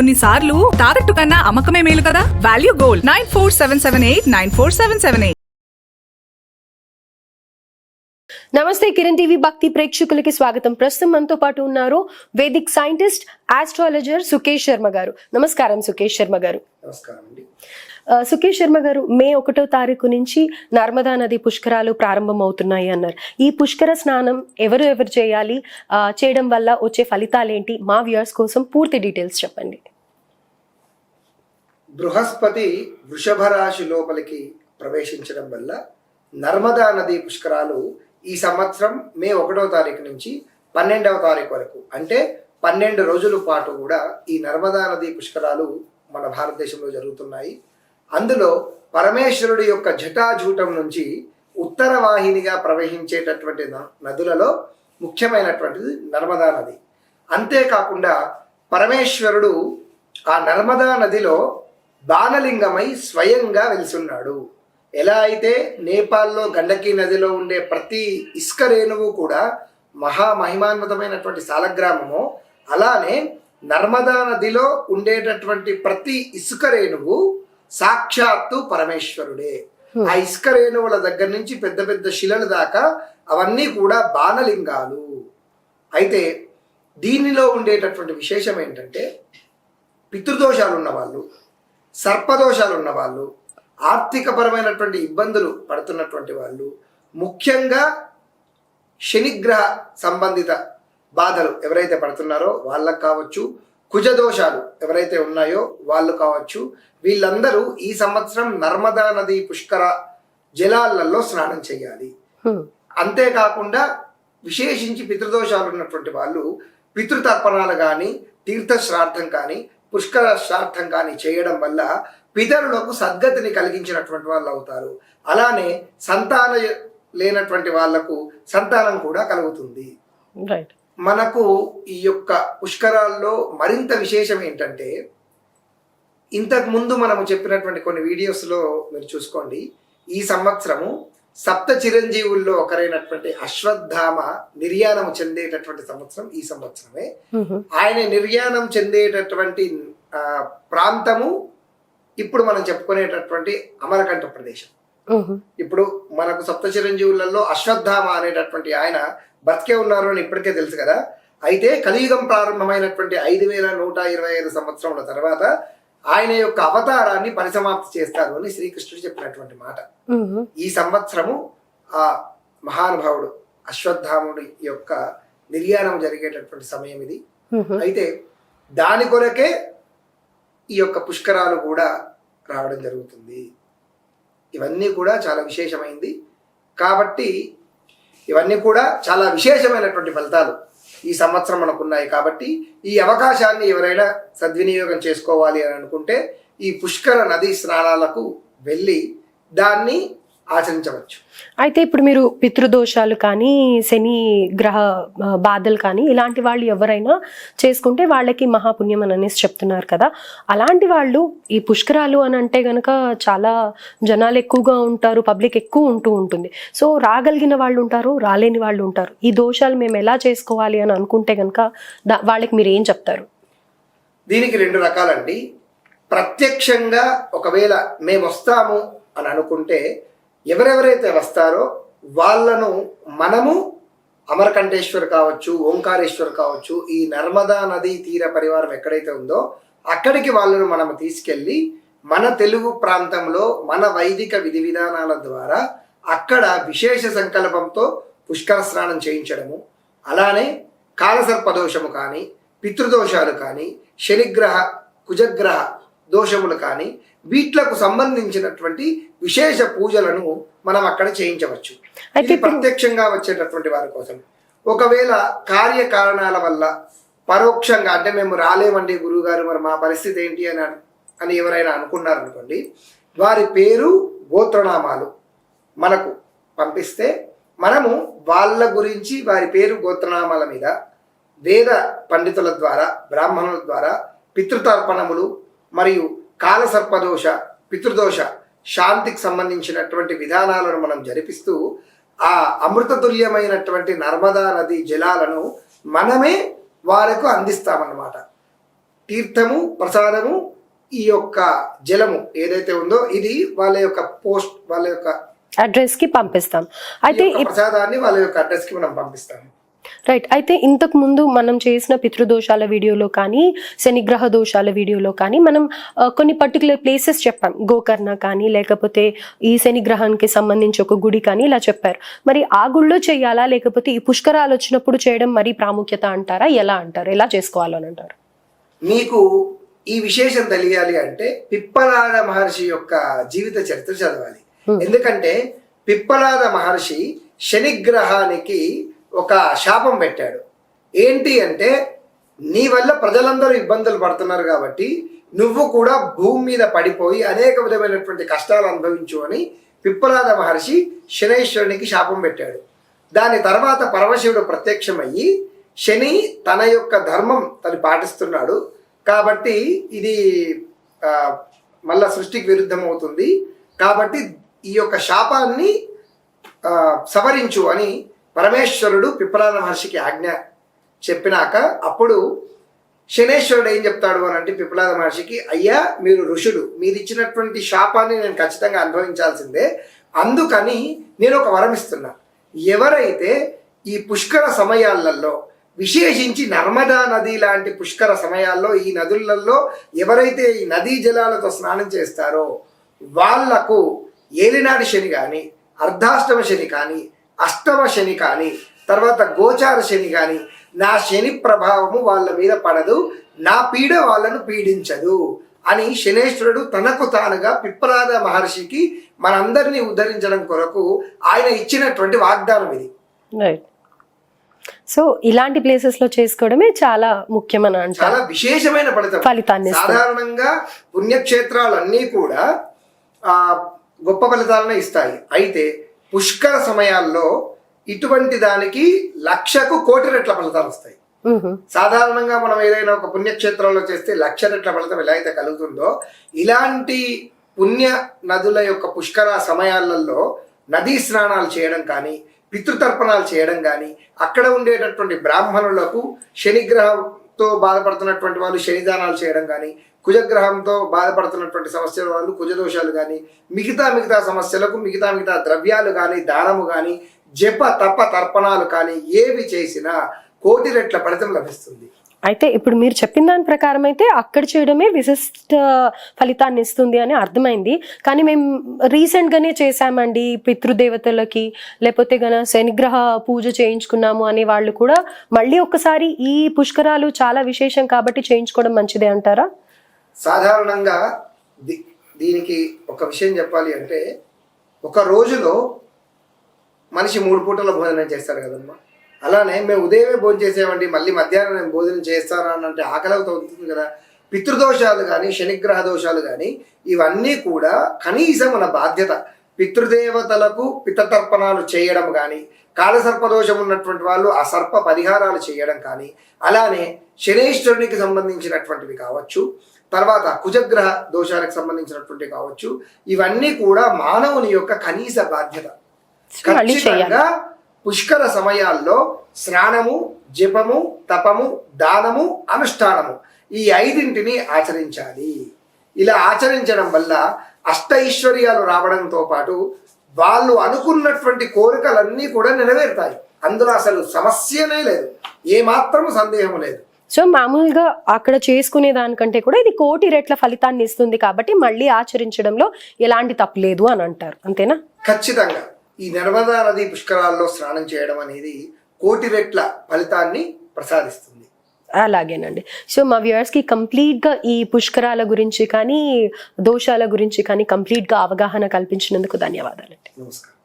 కొన్నిసార్లు తాకట్టు కన్నా అమ్మకమే మేలు కదా? Value gold nine four seven seven eight nine four seven seven eight నమస్తే కిరణ్ టీవీ భక్తి ప్రేక్షకులకి స్వాగతం. ప్రస్తుతం మనతో పాటు ఉన్నారు Vedic scientist astrologer Sukesh Sharma garu. నమస్కారం సుకేష్ శర్మ గారు. నమస్కారం అండి. ఆ, సుకేష్ శర్మ గారు మే ఒకటో తారీఖు నుంచి నర్మదా నది పుష్కరాలు ప్రారంభం అవుతున్నాయి అన్నారు. ఈ పుష్కర స్నానం ఎవరు ఎవరు చేయాలి? చేయడం వల్ల వచ్చే ఫలితాలు ఏంటి మా వ్యూయర్స్ కోసం పూర్తి డీటెయిల్స్ చెప్పండి. బృహస్పతి వృషభ రాశి లోపలికి ప్రవేశించడం వల్ల నర్మదా నది పుష్కరాలు ఈ సంవత్సరం మే ఒకటో తారీఖు నుంచి పన్నెండవ తారీఖు వరకు. అంటే పన్నెండు రోజుల పాటు కూడా ఈ నర్మదా నది పుష్కరాలు మన భారతదేశంలో జరుగుతున్నాయి. అందులో పరమేశ్వరుడి యొక్క జటాజూటం నుంచి ఉత్తర వాహినిగా ప్రవహించేటటువంటి న- నదులలో ముఖ్యమైనటువంటిది నర్మదా నది. అంతేకాకుండా పరమేశ్వరుడు ఆ నర్మదా నదిలో బాణలింగమై స్వయంగా వెలిసున్నాడు. ఎలా అయితే నేపాల్లో గండకీ నదిలో ఉండే ప్రతి ఇసుక రేణువు కూడా మహామహిమాన్వితమైనటువంటి సాలగ్రామము అలానే నర్మదా నదిలో ఉండేటటువంటి ప్రతి ఇసుక రేణువు సాక్షాత్తు పరమేశ్వరుడే. ఆ ఇసుక రేణువుల దగ్గర నుంచి పెద్ద పెద్ద శిలల దాకా అవన్నీ కూడా బాణలింగాలు. అయితే దీనిలో ఉండేటటువంటి విశేషం ఏంటంటే పితృదోషాలు ఉన్నవాళ్ళు సర్పదోషాలు ఉన్నవాళ్ళు ఆర్థికపరమైనటువంటి ఇబ్బందులు పడుతున్నటువంటి వాళ్ళు ముఖ్యంగా శనిగ్రహ సంబంధిత బాధలు ఎవరైతే పడుతున్నారో వాళ్ళకు కావచ్చు కుజదోషాలు ఎవరైతే ఉన్నాయో వాళ్ళు కావచ్చు వీళ్ళందరూ ఈ సంవత్సరం నర్మదా నది పుష్కర జలాలలో స్నానం చేయాలి. అంతేకాకుండా విశేషించి పితృదోషాలు ఉన్నటువంటి వాళ్ళు పితృతర్పణాలు కానీ తీర్థ శ్రాద్ధం కానీ పుష్కర శ్రాద్ధం కానీ చేయడం వల్ల పితరులకు సద్గతిని కలిగించినటువంటి వాళ్ళు అవుతారు. అలానే సంతాన లేనటువంటి వాళ్ళకు సంతానం కూడా కలుగుతుంది. మనకు ఈ యొక్క పుష్కరాల్లో మరింత విశేషం ఏంటంటే ఇంతకు ముందు మనము చెప్పినటువంటి కొన్ని వీడియోస్లో మీరు చూసుకోండి. ఈ సంవత్సరము సప్త చిరంజీవుల్లో ఒకరైనటువంటి అశ్వత్థామ నిర్యాణం చెందేటటువంటి సంవత్సరం ఈ సంవత్సరమే. ఆయన నిర్యాణం చెందేటటువంటి ప్రాంతము ఇప్పుడు మనం చెప్పుకునేటటువంటి అమరకంఠ ప్రదేశం. ఇప్పుడు మనకు సప్త చిరంజీవులలో అశ్వత్థామ అనేటటువంటి ఆయన బతికే ఉన్నారు అని ఇప్పటికే తెలుసు కదా అయితే కలియుగం ప్రారంభమైనటువంటి ఐదు వేల నూట ఇరవై ఐదు సంవత్సరముల తర్వాత ఆయన యొక్క అవతారాన్ని పరిసమాప్తి చేస్తారు అని శ్రీకృష్ణుడు చెప్పినటువంటి మాట. ఈ సంవత్సరము ఆ మహానుభావుడు అశ్వత్థాముడి యొక్క నిర్యాణం జరిగేటటువంటి సమయం ఇది. అయితే దాని కొరకే ఈ యొక్క పుష్కరాలు కూడా రావడం జరుగుతుంది. ఇవన్నీ కూడా చాలా విశేషమైంది. కాబట్టి ఇవన్నీ కూడా చాలా విశేషమైనటువంటి ఫలితాలు. ఈ సంవత్సరం మనకున్నాయి కాబట్టి ఈ అవకాశాన్ని ఎవరైనా సద్వినియోగం చేసుకోవాలి అని అనుకుంటే ఈ పుష్కర నదీ స్నానాలకు వెళ్ళి దాన్ని ఆచరించవచ్చు. అయితే ఇప్పుడు మీరు పితృదోషాలు కానీ శని గ్రహ బాధలు కానీ ఇలాంటి వాళ్ళు ఎవరైనా చేసుకుంటే వాళ్ళకి మహాపుణ్యం అని అనేసి చెప్తున్నారు కదా. అలాంటి వాళ్ళు ఈ పుష్కరాలు అని అంటే గనక చాలా జనాలు ఎక్కువగా ఉంటారు పబ్లిక్ ఎక్కువ ఉంటూ ఉంటుంది. సో రాగలిగిన వాళ్ళు ఉంటారు రాలేని వాళ్ళు ఉంటారు. ఈ దోషాలు మేము ఎలా చేసుకోవాలి అని అనుకుంటే గనక వాళ్ళకి మీరు ఏం చెప్తారు? దీనికి రెండు రకాలండి. ప్రత్యక్షంగా ఒకవేళ మేము వస్తాము అని అనుకుంటే ఎవరెవరైతే వస్తారో వాళ్ళను మనము అమరకంఠేశ్వర్ కావచ్చు ఓంకారేశ్వర్ కావచ్చు ఈ నర్మదా నదీ తీర పరివారం ఎక్కడైతే ఉందో అక్కడికి వాళ్ళను మనం తీసుకెళ్ళి మన తెలుగు ప్రాంతంలో మన వైదిక విధి విధానాల ద్వారా అక్కడ విశేష సంకల్పంతో పుష్కర స్నానం చేయించడము. అలానే కాలసర్పదోషము కానీ పితృదోషాలు కానీ శనిగ్రహ కుజగ్రహ దోషములు కానీ వీట్లకు సంబంధించినటువంటి విశేష పూజలను మనం అక్కడ చేయించవచ్చు. అయితే ఇది ప్రత్యక్షంగా వచ్చేటటువంటి వారి కోసం. ఒకవేళ కార్యకారణాల వల్ల పరోక్షంగా అంటే మేము రాలేమండి గురువుగారు మరి మా పరిస్థితి ఏంటి అన్- అని ఎవరైనా అనుకున్నారనుకోండి వారి పేరు గోత్రనామాలు మనకు పంపిస్తే మనము వాళ్ళ గురించి వారి పేరు గోత్రనామాల మీద వేద పండితుల ద్వారా బ్రాహ్మణుల ద్వారా పితృతర్పణములు మరియు కాలసర్పదోష పితృదోష శాంతికి సంబంధించినటువంటి విధానాలను మనం జరిపిస్తూ ఆ అమృతతుల్యమైనటువంటి నర్మదా నది జలాలను మనమే వారికి అందిస్తామన్నమాట. తీర్థము ప్రసాదము ఈ యొక్క జలము ఏదైతే ఉందో ఇది వాళ్ళ యొక్క పోస్ట్ వాళ్ళ యొక్క అడ్రస్కి పంపిస్తాం. అయితే ప్రసాదాన్ని వాళ్ళ యొక్క అడ్రస్కి మనం పంపిస్తాము. రైట్ అయితే ఇంతకు ముందు మనం చేసిన పితృదోషాల వీడియోలో కానీ శనిగ్రహ దోషాల వీడియోలో కానీ మనం కొన్ని పర్టికులర్ ప్లేసెస్ చెప్పాం. గోకర్ణ కానీ లేకపోతే ఈ శనిగ్రహానికి సంబంధించి ఒక గుడి కానీ ఇలా చెప్పారు. మరి ఆ గుళ్ళో చేయాలా? లేకపోతే ఈ పుష్కరాలు వచ్చినప్పుడు చేయడం మరీ ప్రాముఖ్యత అంటారా? ఎలా అంటారు? ఎలా చేసుకోవాలని అంటారు? మీకు ఈ విశేషం తెలియాలి అంటే పిప్పలాద మహర్షి యొక్క జీవిత చరిత్ర చదవాలి. ఎందుకంటే పిప్పలాద మహర్షి శనిగ్రహానికి ఒక శాపం పెట్టాడు. ఏంటి అంటే నీ వల్ల ప్రజలందరూ ఇబ్బందులు పడుతున్నారు కాబట్టి నువ్వు కూడా భూమి మీద పడిపోయి అనేక విధమైనటువంటి కష్టాలు అనుభవించు అని పిప్పలాద మహర్షి శనేశ్వరునికి శాపం పెట్టాడు. దాని తర్వాత పరమశివుడు ప్రత్యక్షమయ్యి శని తన యొక్క ధర్మం తను పాటిస్తున్నాడు. కాబట్టి ఇది మళ్ళా సృష్టికి విరుద్ధం అవుతుంది. కాబట్టి ఈ యొక్క శాపాన్ని సవరించు అని పరమేశ్వరుడు పిప్పలాద మహర్షికి ఆజ్ఞ చెప్పినాక అప్పుడు శనేశ్వరుడు ఏం చెప్తాడు అని అంటే పిప్పలాద మహర్షికి అయ్యా మీరు ఋషులు మీరు ఇచ్చినటువంటి శాపాన్ని నేను ఖచ్చితంగా అనుభవించాల్సిందే. అందుకని నేను ఒక వరం ఇస్తున్నా. ఎవరైతే ఈ పుష్కర సమయాలలో విశేషించి నర్మదా నది లాంటి పుష్కర సమయాల్లో ఈ నదులలో ఎవరైతే ఈ నదీ జలాలతో స్నానం చేస్తారో వాళ్ళకు ఏలినాటి శని కానీ అర్ధాష్టమ శని కానీ అష్టమ శని కానీ తర్వాత గోచార శని కానీ నా శని ప్రభావము వాళ్ళ మీద పడదు నా పీడ వాళ్ళను పీడించదు అని శనేశ్వరుడు తనకు తానుగా పిప్పలాద మహర్షికి మనందరినీ ఉద్ధరించడం కొరకు ఆయన ఇచ్చినటువంటి వాగ్దానం ఇది. రైట్ సో ఇలాంటి ప్లేసెస్లో చేసుకోవడమే చాలా ముఖ్యమని అంటారు. చాలా విశేషమైన ఫలితం. ఫలితాన్ని. సాధారణంగా పుణ్యక్షేత్రాలన్నీ కూడా ఆ గొప్ప ఫలితాలను ఇస్తాయి. అయితే పుష్కర సమయాల్లో ఇటువంటి దానికి లక్షకు కోటి రెట్ల ఫలితాలు వస్తాయి. సాధారణంగా మనం ఏదైనా ఒక పుణ్యక్షేత్రంలో చేస్తే లక్ష రెట్ల ఫలితం ఎలా అయితే కలుగుతుందో ఇలాంటి పుణ్య నదుల యొక్క పుష్కర సమయాలలో నదీ స్నానాలు చేయడం కానీ పితృతర్పణాలు చేయడం కానీ అక్కడ ఉండేటటువంటి బ్రాహ్మణులకు తో బాధపడుతున్నటువంటి వాళ్ళు శనిదానాలు చేయడం కానీ కుజగ్రహంతో బాధపడుతున్నటువంటి సమస్యల వాళ్ళు కుజదోషాలు కానీ మిగతా మిగతా సమస్యలకు మిగతా మిగతా ద్రవ్యాలు కానీ దానము కానీ జప తప తర్పణాలు కానీ ఏవి చేసినా కోటి రెట్ల ఫలితం లభిస్తుంది. అయితే ఇప్పుడు మీరు చెప్పిన దాని ప్రకారం అయితే అక్కడ చేయడమే విశిష్ట ఫలితాన్ని ఇస్తుంది అని అర్థమైంది. కానీ మేము రీసెంట్గానే చేశామండి పితృదేవతలకి లేకపోతే గన శనిగ్రహ పూజ చేయించుకున్నాము అనే వాళ్ళు కూడా మళ్ళీ ఒక్కసారి ఈ పుష్కరాలు చాలా విశేషం కాబట్టి చేయించుకోవడం మంచిదే అంటారా? సాధారణంగా దీనికి ఒక విషయం చెప్పాలి అంటే ఒక రోజులో మనిషి మూడు పూటల భోజనం చేస్తారు కదమ్మా. అలానే మేము ఉదయమే భోజనం చేసామండి మళ్ళీ మధ్యాహ్నం నేను భోజనం చేస్తాను అని అంటే ఆకలి అవుతుంది కదా. పితృదోషాలు కానీ శనిగ్రహ దోషాలు కానీ ఇవన్నీ కూడా కనీసం మన బాధ్యత. పితృదేవతలకు పితతర్పణాలు చేయడం కానీ కాలసర్పదోషం ఉన్నటువంటి వాళ్ళు ఆ సర్ప పరిహారాలు చేయడం కానీ అలానే శనేశ్వరునికి సంబంధించినటువంటివి కావచ్చు తర్వాత కుజగ్రహ దోషానికి సంబంధించినటువంటివి కావచ్చు ఇవన్నీ కూడా మానవుని యొక్క కనీస బాధ్యత. ఖచ్చితంగా పుష్కర సమయాల్లో స్నానము జపము తపము దానము అనుష్ఠానము ఈ ఐదింటిని ఆచరించాలి. ఇలా ఆచరించడం వల్ల అష్టైశ్వర్యాలు రావడంతో పాటు వాళ్ళు అనుకున్నటువంటి కోరికలన్నీ కూడా నెరవేరుతాయి. అందులో అసలు సమస్యనే లేదు. ఏమాత్రము సందేహం లేదు. సో మామూలుగా అక్కడ చేసుకునే దానికంటే కూడా ఇది కోటి రెట్ల ఫలితాన్ని ఇస్తుంది కాబట్టి మళ్ళీ ఆచరించడంలో ఎలాంటి తప్పు లేదు అని అంటారు. అంతేనా? ఖచ్చితంగా. ఈ నర్మదా నది పుష్కరాల్లో స్నానం చేయడం అనేది కోటి రెట్ల ఫలితాన్ని ప్రసాదిస్తుంది. అలాగేనండి. సో మా వ్యూవర్స్కి కంప్లీట్గా ఈ పుష్కరాల గురించి కానీ దోషాల గురించి కానీ కంప్లీట్గా అవగాహన కల్పించినందుకు ధన్యవాదాలండి. నమస్కారం.